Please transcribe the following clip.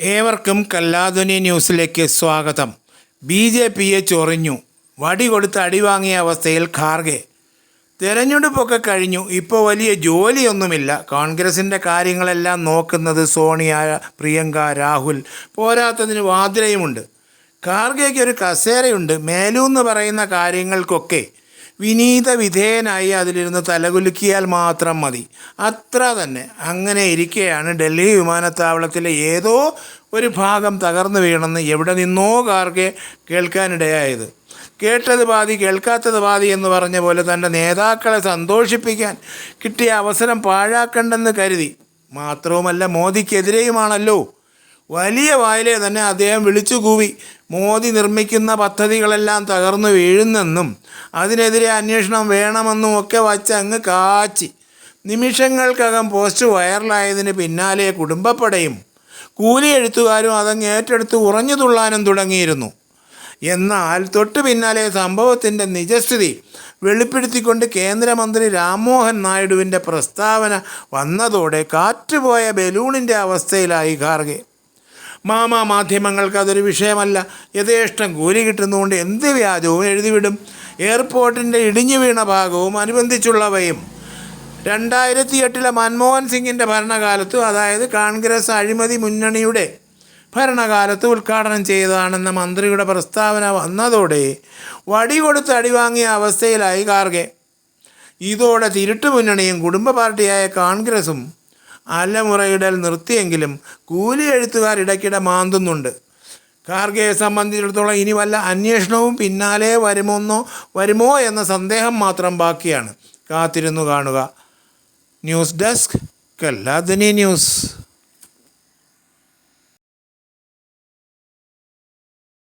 ഏവർക്കും കല്ലാധുനി ന്യൂസിലേക്ക് സ്വാഗതം. ബി ജെ പിയെ ചൊറിഞ്ഞു. വടി കൊടുത്ത് അടിവാങ്ങിയ അവസ്ഥയിൽ ഖാർഗെ. തെരഞ്ഞെടുപ്പൊക്കെ കഴിഞ്ഞു. ഇപ്പോൾ വലിയ ജോലിയൊന്നുമില്ല. കോൺഗ്രസിന്റെ കാര്യങ്ങളെല്ലാം നോക്കുന്നത് സോണിയ പ്രിയങ്ക രാഹുൽ. പോരാത്തതിന് വാദ്രയുമുണ്ട് ഖാർഗെയ്ക്ക് ഒരു കസേരയുണ്ട്. മേലൂന്ന് പറയുന്ന കാര്യങ്ങൾക്കൊക്കെ വിനീത വിധേയനായി അതിലിരുന്ന് തലകുലുക്കിയാൽ മാത്രം മതി. അത്ര തന്നെ. അങ്ങനെ ഇരിക്കെയാണ് ഡൽഹി വിമാനത്താവളത്തിലെ ഏതോ ഒരു ഭാഗം തകർന്നു വീണെന്ന് എവിടെ നിന്നോ കാർക്കെ കേൾക്കാനിടയായത്. കേട്ടത് പാതി കേൾക്കാത്തത് പാതി എന്ന് പറഞ്ഞ പോലെ തന്റെ നേതാക്കളെ സന്തോഷിപ്പിക്കാൻ കിട്ടിയ അവസരം പാഴാക്കണ്ടെന്ന് കരുതി. മാത്രവുമല്ല മോദിക്കെതിരെയുമാണല്ലോ. വലിയ വായിലെ തന്നെ അദ്ദേഹം വിളിച്ചുകൂവി. മോദി നിർമ്മിക്കുന്ന പദ്ധതികളെല്ലാം തകർന്നു വീഴുന്നെന്നും അതിനെതിരെ അന്വേഷണം വേണമെന്നും ഒക്കെ വച്ച് അങ്ങ് കാച്ചി. നിമിഷങ്ങൾക്കകം പോസ്റ്റ് വൈറലായതിന് പിന്നാലെ കുടുംബപ്പടയും കൂലി എഴുത്തുകാരും അതങ്ങ് ഏറ്റെടുത്ത് ഉറഞ്ഞു തുള്ളാനും തുടങ്ങിയിരുന്നു. എന്നാൽ തൊട്ടു പിന്നാലെ സംഭവത്തിന്റെ നിജസ്ഥിതി വെളിപ്പെടുത്തിക്കൊണ്ട് കേന്ദ്രമന്ത്രി രാംമോഹൻ നായിഡുവിന്റെ പ്രസ്താവന വന്നതോടെ കാറ്റുപോയ ബലൂണിന്റെ അവസ്ഥയിലായി ഖാർഗെ. മാമാ മാധ്യമങ്ങൾക്ക് അതൊരു വിഷയമല്ല. യഥേഷ്ടം കൂലി കിട്ടുന്നതുകൊണ്ട് എന്ത് വ്യാജവും എഴുതിവിടും. എയർപോർട്ടിന്റെ ഇടിഞ്ഞു വീണ ഭാഗവും അനുബന്ധിച്ചുള്ളവയും. രണ്ടായിരത്തി എട്ടിലെ മൻമോഹൻ സിംഗിന്റെ ഭരണകാലത്ത് അതായത് കോൺഗ്രസ് അഴിമതി മുന്നണിയുടെ ഭരണകാലത്ത് ഉദ്ഘാടനം ചെയ്തതാണെന്ന മന്ത്രിയുടെ പ്രസ്താവന വന്നതോടെ വടി കൊടുത്ത് അടിവാങ്ങിയ അവസ്ഥയിലായി ഖാർഗെ ഇതോടെ തിരുട്ടു മുന്നണിയും കുടുംബ പാർട്ടിയായ കോൺഗ്രസും അലമുറയിടൽ നിർത്തിയെങ്കിലും കൂലി എഴുത്തുകാർ ഇടയ്ക്കിടെ മാന്തുന്നുണ്ട്. കാർഗയെ സംബന്ധിച്ചിടത്തോളം ഇനി വല്ല അന്വേഷണവും പിന്നാലെ വരുമെന്നോ വരുമോ എന്ന സന്ദേഹം മാത്രം ബാക്കിയാണ്. കാത്തിരുന്നു കാണുക. ന്യൂസ് ഡെസ്ക് കല്ലാദിനി ന്യൂസ്.